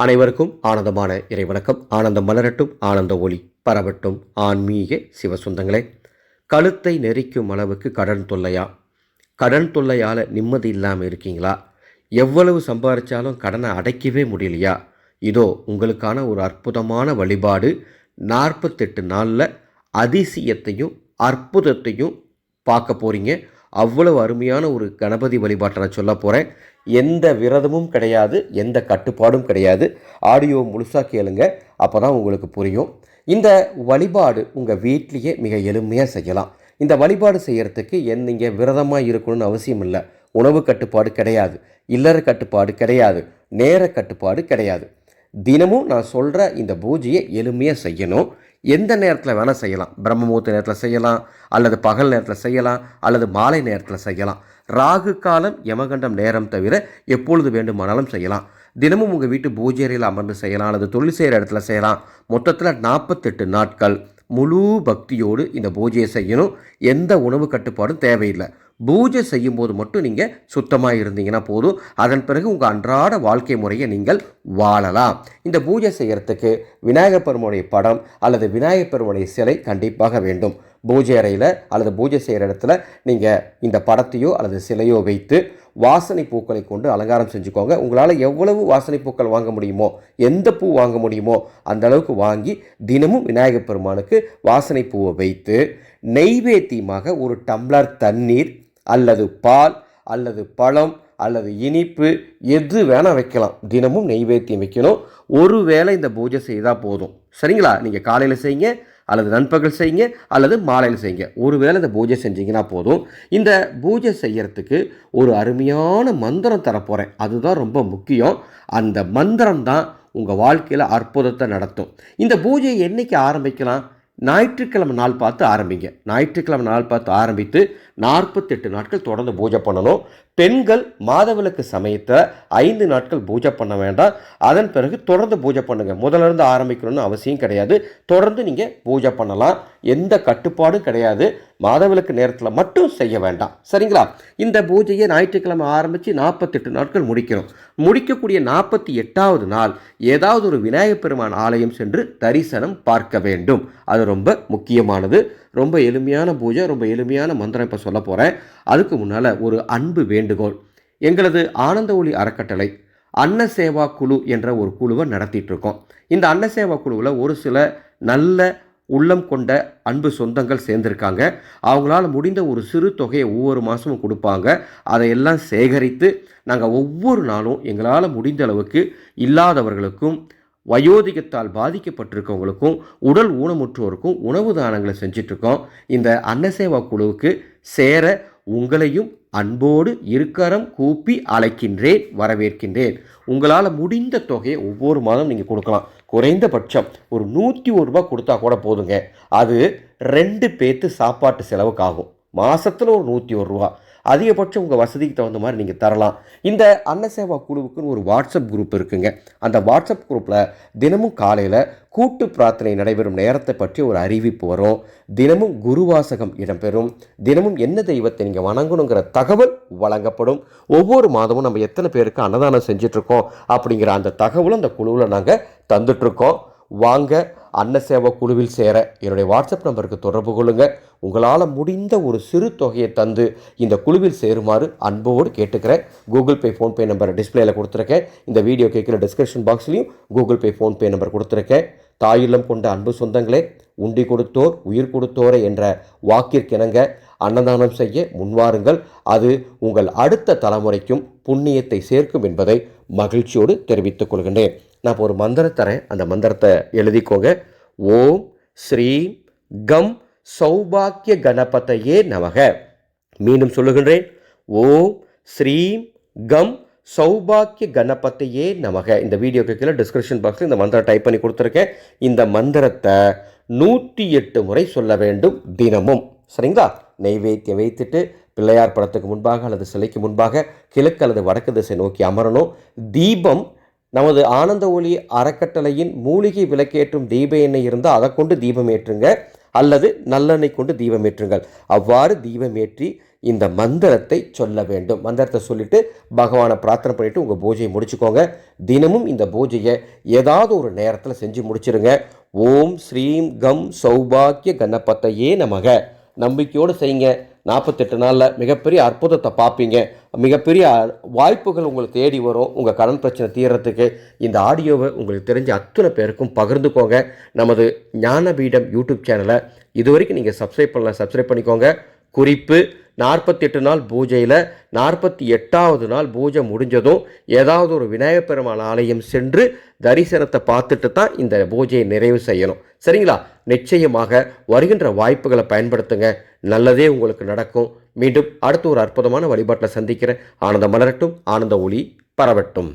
அனைவருக்கும் ஆனந்தமான இறைவணக்கம். ஆனந்தம் மலரட்டும் ஆனந்த ஒளி பரவட்டும். ஆன்மீக சிவசுந்தங்களே கழுத்தை நெரிக்கும் அளவுக்கு கடன் தொல்லையா? கடன் தொல்லையால் நிம்மதி இல்லாமல் இருக்கீங்களா? எவ்வளவு சம்பாதிச்சாலும் கடனை அடைக்கவே முடியலையா? இதோ உங்களுக்கான ஒரு அற்புதமான வழிபாடு நாற்பத்தெட்டு நாளில் அதிசயத்தையும் அற்புதத்தையும் பார்க்க போகிறீங்க அவ்வளவு அருமையான ஒரு கணபதி வழிபாட்டை நான் சொல்ல போகிறேன் எந்த விரதமும் கிடையாது எந்த கட்டுப்பாடும் கிடையாது. ஆடியோ முழுசாக கேளுங்க அப்போ தான் உங்களுக்கு புரியும். இந்த வழிபாடு உங்கள் வீட்லேயே மிக எளிமையாக செய்யலாம். இந்த வழிபாடு செய்கிறதுக்கு என் நீங்கள் விரதமாக இருக்கணும்னு அவசியம் இல்லை. உணவு கட்டுப்பாடு கிடையாது இல்லற கட்டுப்பாடு கிடையாது நேர கட்டுப்பாடு கிடையாது. தினமும் நான் சொல்கிற இந்த பூஜையை எளிமையாக செய்யணும். எந்த நேரத்தில் வேணால் செய்யலாம். பிரம்மமூர்த்த நேரத்தில் செய்யலாம் அல்லது பகல் நேரத்தில் செய்யலாம் அல்லது மாலை நேரத்தில் செய்யலாம். ராகு காலம் யமகண்டம் நேரம் தவிர எப்பொழுது வேண்டுமானாலும் செய்யலாம். தினமும் உங்கள் வீட்டு பூஜை அமர்ந்து செய்யலாம் அல்லது தொழில் செய்கிற இடத்துல செய்யலாம். மொத்தத்தில் நாற்பத்தெட்டு நாட்கள் முழு பக்தியோடு இந்த பூஜையை செய்யணும். எந்த உணவு கட்டுப்பாடும் தேவையில்லை. பூஜை செய்யும்போது மட்டும் நீங்கள் சுத்தமாக இருந்தீங்கன்னா போதும். அதன் பிறகு உங்கள் அன்றாட வாழ்க்கை முறையை நீங்கள் வாழலாம். இந்த பூஜை செய்கிறதுக்கு விநாயகர் பெருமானுடைய படம் அல்லது விநாயகர் பெருமானுடைய சிலை கண்டிப்பாக வேண்டும். பூஜை அறையில் அல்லது பூஜை செய்கிற இடத்துல நீங்கள் இந்த படத்தையோ அல்லது சிலையோ வைத்து வாசனை பூக்களை கொண்டு அலங்காரம் செஞ்சுக்கோங்க. உங்களால் எவ்வளவு வாசனை பூக்கள் வாங்க முடியுமோ எந்த பூ வாங்க முடியுமோ அந்த அளவுக்கு வாங்கி தினமும் விநாயகர் பெருமானுக்கு வாசனை பூவை வைத்து நெய்வேத்தியமாக ஒரு டம்ளர் தண்ணீர் அல்லது பால் அல்லது பழம் அல்லது இனிப்பு எது வேணால் வைக்கலாம். தினமும் நெய்வேத்தியம் வைக்கணும். ஒரு வேளை இந்த பூஜை செய்தால் போதும். சரிங்களா? நீங்கள் காலையில் செய்யுங்க அல்லது நண்பகல் செய்யுங்க அல்லது மாலையில் செய்யுங்க. ஒரு வேளை இந்த பூஜை செஞ்சீங்கன்னா போதும். இந்த பூஜை செய்யறதுக்கு ஒரு அருமையான மந்திரம் தரப்போகிறேன் அதுதான் ரொம்ப முக்கியம். அந்த மந்திரம் தான் உங்கள் வாழ்க்கையில் அற்புதத்தை நடத்தும். இந்த பூஜையை என்றைக்கு ஆரம்பிக்கலாம்? ஞாயிற்றுக்கிழமை நாள் பார்த்து ஆரம்பிங்க. ஞாயிற்றுக்கிழமை நாள் பார்த்து ஆரம்பித்து நாற்பத்தெட்டு நாட்கள் தொடர்ந்து பூஜை பண்ணணும். பெண்கள் மாதவிளக்கு சமயத்தை ஐந்து நாட்கள் பூஜை பண்ண வேண்டாம். அதன் பிறகு தொடர்ந்து பூஜை பண்ணுங்கள் முதலிருந்து ஆரம்பிக்கணும்னு அவசியம் கிடையாது. தொடர்ந்து நீங்கள் பூஜை பண்ணலாம். எந்த கட்டுப்பாடும் கிடையாது. மாதவிலக்கு நேரத்தில் மட்டும் செய்ய வேண்டாம். சரிங்களா? இந்த பூஜையை ஞாயிற்றுக்கிழமை ஆரம்பித்து நாற்பத்தெட்டு நாட்கள் முடிக்கணும் முடிக்கக்கூடிய நாற்பத்தி எட்டாவது நாள் ஏதாவது ஒரு விநாயகப் பெருமான் ஆலயம் சென்று தரிசனம் பார்க்க வேண்டும். அது ரொம்ப முக்கியமானது. ரொம்ப எளிமையான பூஜை ரொம்ப எளிமையான மந்திரம் இப்போ சொல்ல போகிறேன் அதுக்கு முன்னால் ஒரு அன்பு வேண்டுகோள். எங்களது ஆனந்த ஒளி அறக்கட்டளை அன்ன சேவா குழு என்ற ஒரு குழுவை நடத்திட்டு இருக்கோம். இந்த அன்ன சேவா குழுவில் ஒரு சில நல்ல உள்ளம் கொண்ட அன்பு சொந்தங்கள் சேர்ந்துருக்காங்க. அவங்களால முடிந்த ஒரு சிறு தொகையை ஒவ்வொரு மாதமும் கொடுப்பாங்க. அதையெல்லாம் சேகரித்து நாங்கள் ஒவ்வொரு நாளும் எங்களால் முடிந்த அளவுக்கு இல்லாதவர்களுக்கும் வயோதிகத்தால் பாதிக்கப்பட்டிருக்கவங்களுக்கும் உடல் ஊனமுற்றோருக்கும் உணவு தானங்களை செஞ்சிட்ருக்கோம் இந்த அன்னசேவா குழுவுக்கு சேர உங்களையும் அன்போடு இருக்கரம் கூப்பி அழைக்கின்றேன் வரவேற்கின்றேன். உங்களால் முடிந்த தொகையை ஒவ்வொரு மாதம் நீங்கள் கொடுக்கலாம். குறைந்தபட்சம் ஒரு நூற்றி ஒரு ரூபா கொடுத்தா கூட போதுங்க. அது ரெண்டு பேர்த்து சாப்பாட்டு செலவுக்கு ஆகும் மாதத்தில் ஒரு நூற்றி ஒரு ரூபா. அதிகபட்சம் உங்கள் வசதிக்கு தகுந்த மாதிரி நீங்கள் தரலாம். இந்த அன்னசேவா குழுவுக்குன்னு ஒரு வாட்ஸ்அப் குரூப் இருக்குங்க. அந்த வாட்ஸ்அப் குரூப்பில் தினமும் காலையில் கூட்டு பிரார்த்தனை நடைபெறும் நேரத்தை பற்றி ஒரு அறிவிப்பு வரும். தினமும் குருவாசகம் இடம்பெறும். தினமும் என்ன தெய்வத்தை நீங்கள் வணங்கணுங்கிற தகவல் வழங்கப்படும். ஒவ்வொரு மாதமும் நம்ம எத்தனை பேருக்கு அன்னதானம் செஞ்சிட்ருக்கோம் அப்படிங்கிற அந்த தகவலும் அந்த குழுவில் நாங்கள் தந்துட்டுருக்கோம் வாங்க அன்னசேவா குழுவில் சேர. என்னுடைய வாட்ஸ்அப் நம்பருக்கு தொடர்பு கொள்ளுங்கள் உங்களால் முடிந்த ஒரு சிறு தொகையை தந்து இந்த குழுவில் சேருமாறு அன்போடு கேட்டுக்கிறேன். கூகுள் பே ஃபோன்பே நம்பர் டிஸ்பிளேயில் கொடுத்துருக்கேன். இந்த வீடியோ கேட்குற டிஸ்கிரிப்ஷன் பாக்ஸ்லையும் கூகுள் பே ஃபோன்பே நம்பர் கொடுத்துருக்கேன். தாயில்லம் கொண்ட அன்பு சொந்தங்களே உண்டி கொடுத்தோர் உயிர் கொடுத்தோரே என்ற வாக்கிற்கிணங்க அன்னதானம் செய்ய முன்வாருங்கள். அது உங்கள் அடுத்த தலைமுறைக்கும் புண்ணியத்தை சேர்க்கும் என்பதை மகிழ்ச்சியோடு தெரிவித்துக் கொள்கின்றேன். நான் இப்போ ஒரு மந்திரம் தரேன். அந்த மந்திரத்தை எழுதிக்கோங்க. ஓம் ஸ்ரீம் கம் சௌபாக்கிய கணபதையே நமக. மீண்டும் சொல்லுகின்றேன். ஓம் ஸ்ரீம் கம் சௌபாக்கிய கணபத்தையே நமக. இந்த வீடியோக்கு கீழே டிஸ்கிரிப்ஷன் பாக்ஸில் இந்த மந்திரம் டைப் பண்ணி கொடுத்துருக்கேன். இந்த மந்திரத்தை நூற்றி எட்டு முறை சொல்ல வேண்டும் தினமும். சரிங்களா? நெய்வேத்தியம் வைத்துட்டு பிள்ளையார் படத்துக்கு முன்பாக அல்லது சிலைக்கு முன்பாக கிழக்கு அல்லது வடக்கு திசை நோக்கி அமரணும். தீபம் நமது ஆனந்த ஒளி அறக்கட்டளையின் மூலிகை விளக்கேற்றும் தீப எண்ணெய் இருந்தால் அதை கொண்டு தீபம் ஏற்றுங்க. அல்லது நல்லெண்ணெய் கொண்டு தீபம் ஏற்றுங்கள். அவ்வாறு தீபம் ஏற்றி இந்த மந்திரத்தை சொல்ல வேண்டும். மந்திரத்தை சொல்லிவிட்டு பகவானை பிரார்த்தனை பண்ணிவிட்டு உங்கள் பூஜையை முடிச்சுக்கோங்க. தினமும் இந்த பூஜையை ஏதாவது ஒரு நேரத்தில் செஞ்சு முடிச்சிருங்க. ஓம் ஸ்ரீம் கம் சௌபாக்கிய கணபத்தையே நமக. நம்பிக்கையோடு செய்யுங்க. நாற்பத்தெட்டு நாளில் மிகப்பெரிய அற்புதத்தை பார்ப்பீங்க. மிகப்பெரிய வாய்ப்புகள் உங்களுக்கு தேடி வரும். உங்கள் கடன் பிரச்சனை தீர்றதுக்கு இந்த ஆடியோவை உங்களுக்கு தெரிஞ்ச அத்தனை பேருக்கும் பகிர்ந்துக்கோங்க. நமது ஞானபீடம் யூடியூப் சேனலை இது வரைக்கும் நீங்கள் சப்ஸ்கிரைப் பண்ணலாம் சப்ஸ்கிரைப் பண்ணிக்கோங்க. குறிப்பு நாற்பத்தி எட்டு நாள் பூஜையில் நாற்பத்தி எட்டாவது நாள் பூஜை முடிஞ்சதும் ஏதாவது ஒரு விநாயகப் பெருமாள் ஆலயம் சென்று தரிசனத்தை பார்த்துட்டு தான் இந்த பூஜையை நிறைவு செய்யணும். சரிங்களா? நிச்சயமாக வருகின்ற வாய்ப்புகளை பயன்படுத்துங்க. நல்லதே உங்களுக்கு நடக்கும். மீண்டும் அடுத்த ஒரு அற்புதமான வழிபாட்டில் சந்திக்கிறேன். ஆனந்த மலரட்டும் ஆனந்த ஒளி பரவட்டும்.